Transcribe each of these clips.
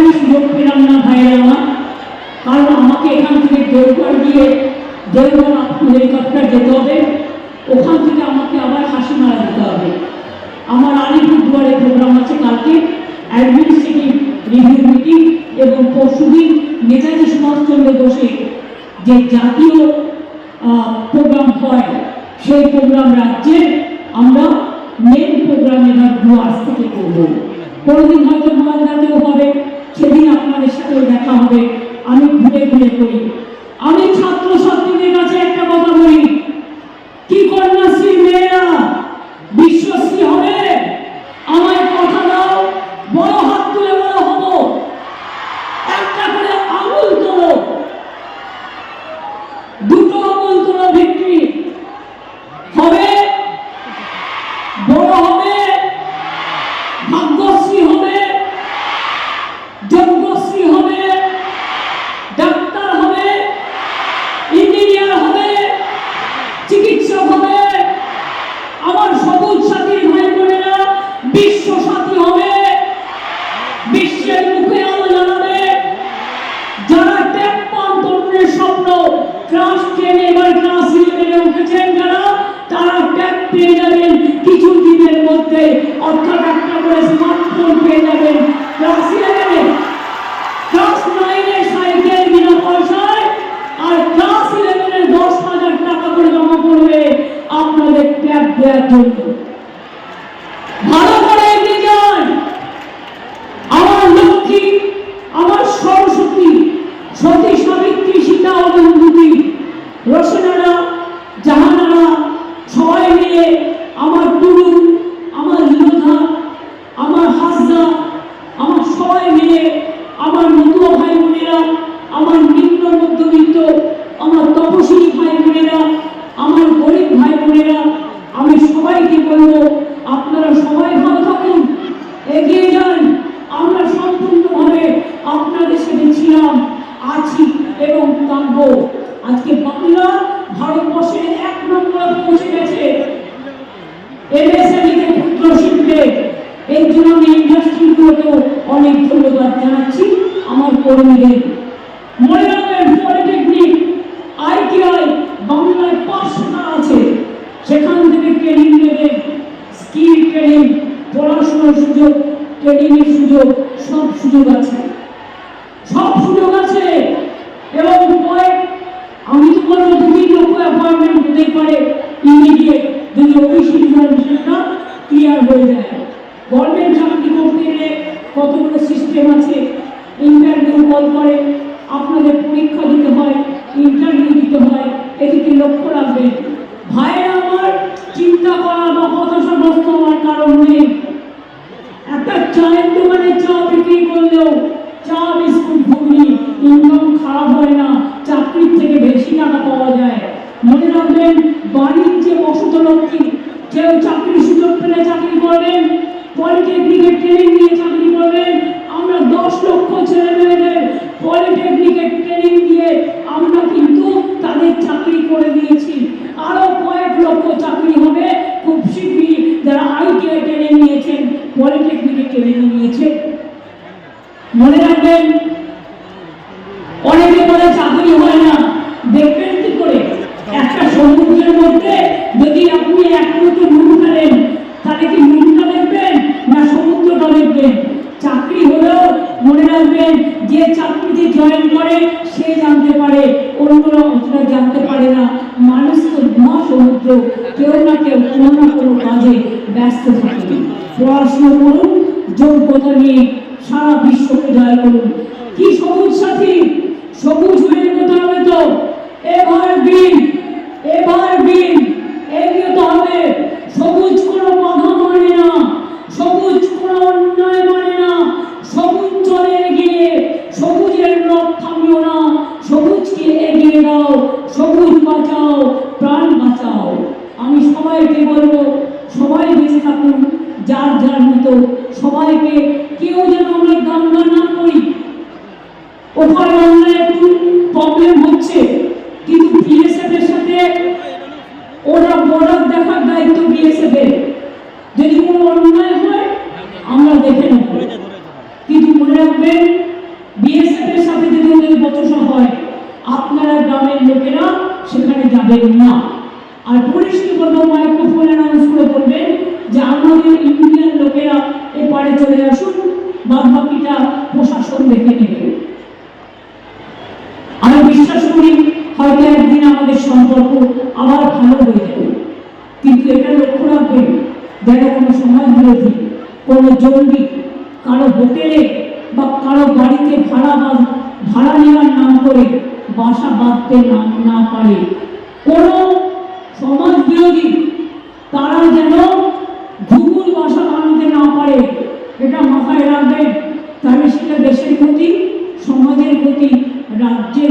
আমি সুযোগ পেলাম না ভাইয়ের আমার। কারণ আমাকে এখান থেকে দেওঘর গিয়ে দেওঘর হেলিকপ্টার যেতে হবে। ওখান থেকে আমাকে আবার হাসি মারা যেতে হবে। আমার আলিপুরদুয়ারে প্রোগ্রাম আছে কালকে। অ্যাডমিনিস্ট্রেটিভ রিভিউ মিটিং এবং পরশুদিন নেতাজি সুভাষচন্দ্র বসে যে জাতীয় প্রোগ্রাম হয়, সেই প্রোগ্রাম রাজ্যের আমরা মেন প্রোগ্রাম এবার ডুয়ার্স থেকে করব। কোনোদিন হয়তো মালদাতেও হবে। সেদিন আপনাদের সাথে দেখা হবে। আমি ঘুরে ঘুরে করি আমি ছাত্র ছাত্রীদের কাছে একটা কথা বলি কি কন্যাশ্রী মেয়েরা বিশ্বশ্রী হবে আমায় কথা দাও বড় হাত তুলে বড় হব একটা করে আঙুল তোলো দুটো আঙুল তোলো ভিক্টরি হবে বড় হবে ভাগ্যশ্রী হবে যজ্ঞশ্রী হবে ডাক্তার হবে ইঞ্জিনিয়ার হবে চিকিৎসক হবে আমার সবুজ সাথীর ভাই বোনেরা বিশ্ব সাথী হবে বিশ্বের মুখে আলো জ্বালাবে যারা ট্যাপ পান তরুণের স্বপ্ন ক্লাস টেনে এবার ক্লাস ইলেভেনে উঠেছেন যারা তারা ট্যাপ পেয়ে যাবেন, কিছু দিনের মধ্যে অর্থাৎ একটা করে স্মার্টফোন পেয়ে যাবেন। ইলেভেনে আর ক্লাস ইলেভেনের দশ হাজার টাকা করে জমা পড়বে আপনাদের ট্যাব দেওয়ার ভালো করে এগিয়ে যান। আমার লক্ষ্মী, আমার সরস্বতী, সতী সাবিত্রী সীতা অবন্ধুতি রসনারা জাহানারা সবাই মিলে আমার টুরু আমার লোধা আমার হাসদা আমার সবাই মিলে আমার মতুয়া ভাই বোনেরা আমার নিম্ন মধ্যবিত্ত, আমার তপশিলি ভাই বোনেরা আমার গরিব ভাই বোনেরা আমি সবাইকে বলব, আপনারা সবাই ভালো থাকুন, এগিয়ে যান আমরা সম্পূর্ণভাবে আপনাদের সাথে ছিলাম আছি এবং থাকব আজকে বাংলা ভারতবর্ষের এক নম্বরে পৌঁছে গেছে এমএসএমই তে ক্ষুদ্র শিল্পে এর জন্য আমি ইন্ডাস্ট্রিগুলোকেও অনেক ধন্যবাদ জানাচ্ছি মনে রাখবেন পলিটেকনিক আইটিআই বাংলায় পাঁচশোটা আছে। সেখান থেকে ট্রেনিং নেবেন স্কিল ট্রেনিং পড়াশোনার সুযোগ ট্রেনিংয়ের সুযোগ, সব সুযোগ আছে। সব সুযোগ আছে। এবং কয়েক আমি তো বলব তিন লক্ষ অ্যাপয়েন্টমেন্ট হতে পারে ইমিডিয়েট যদি ওবিসি রিজার্ভেশনটা ক্লিয়ার হয়ে যায়। গভর্নমেন্ট চাকরি করতে গেলে কতগুলো সিস্টেম আছে? ইন্টারভিউ কল করে, আপনাদের পরীক্ষা দিতে হয়, ইন্টারভিউ দিতে হয়, এদিকে লক্ষ্য রাখবেন। ভাইয়েরা আমার চিন্তা করা বা হতাশাগ্রস্ত হওয়ার কারণ নেই। একটা চায়ের দোকানে চা বিক্রি করলেও চা, বিস্কুট, ঘুগনি, ইনকাম খারাপ হয় না, চাকরির থেকে বেশি টাকা পাওয়া যায়। মনে রাখবেন, বাড়ির যে বসত লক্ষ্মী, কেউ চাকরির সুযোগ পেলে চাকরি করবেন পলিটেকনিকের ট্রেনিং নিয়ে চাকরি করবেন আমরা দশ লক্ষ ছেলে মেয়েদের পলিটেকনিকের ট্রেনিং দিয়ে আমরা কিন্তু তাদের চাকরি করে দিয়েছি। আরও কয়েক লক্ষ চাকরি হবে, খুব শীঘ্রই যারা আইটিআই ট্রেনিং নিয়েছেন পলিটেকনিকের ট্রেনিং নিয়েছেন। মনে রাখবেন, অনেকে বলে চাকরি হয় না। দেখবেন কি করে? একটা সমুদ্রের মধ্যে যদি আপনি এক মুঠো নুন ফেলেন, তাহলে কি নুনটা হলেও মনে রাখবেন, যে চাকরিতে জয়েন করে, সে জানতে পারে, অন্যরা অতটা জানতে পারে না। মানুষ তো মহা সমুদ্র কেউ না কেউ কোনো না কোনো কাজে ব্যস্ত থাকে। পড়াশোনা করুন, যোগ্যতা নিয়ে সারা বিশ্বকে জয় করুন। কি সবুজ সাথী? সবুজ হয়ে যেতে হবে তো? এবার বিন এবার বিন এগিয়ে তো হবে সবুজ কোনো বাধা মানে না সবুজ কোনো অন্যায় মানে না সবুজ চলে এগিয়ে সবুজের রথ থামিও না সবুজকে এগিয়ে দাও সবুজ বাঁচাও, প্রাণ বাঁচাও। আমি সবাইকে বলব, সবাই বেঁচে থাকুন, যার যার মতো। সবাইকে কেউ যেন আমরা দাঙ্গা না করি। ওখানে আমরা একটু প্রবলেম হচ্ছে। কিন্তু বিএসএফ এর সাথে ওরা বর্ডার দেখার দায়িত্ব বিএসএফ এর যদি কোনো অন্যায় হয় আমরা দেখে নেব কিন্তু মনে রাখবেন রাখবেন না আর পুলিশকে বলব মাইক্রোফোন অ্যানাউন্স করে বলবেন যে আমাদের ইন্ডিয়ান লোকেরা এপারে চলে আসুন বাদ বাকিটা প্রশাসন দেখে নেবে। আমি বিশ্বাস করি হয়তো একদিন আমাদের সম্পর্ক আবার ভালো হয়ে যাবে। কিন্তু এটা লক্ষ্য রাখবেন, যেন কোনো সমাজ বিরোধী কোনো জঙ্গি, কারও হোটেলে বা কারও বাড়িতে ভাড়া বা ভাড়া নেওয়ার নাম করে বাসা বাঁধতে না না পারে। কোনো সমাজ বিরোধী তারা যেন ঘুঘুর বাসা বানাতে না পারে এটা তাহলে সেটা দেশের সমাজের রাজ্যের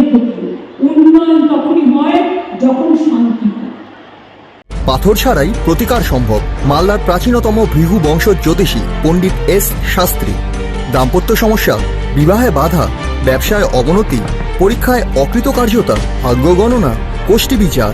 উন্নয়ন তখনই হয় যখন শান্তি পাথর ছাড়াই প্রতিকার সম্ভব মালদার প্রাচীনতম ভৃগু বংশ জ্যোতিষী পণ্ডিত এস শাস্ত্রী। দাম্পত্য সমস্যা, বিবাহে বাধা, ব্যবসায় অবনতি, পরীক্ষায় অকৃতকার্যতা, ভাগ্য গণনা গোষ্ঠী বিচার।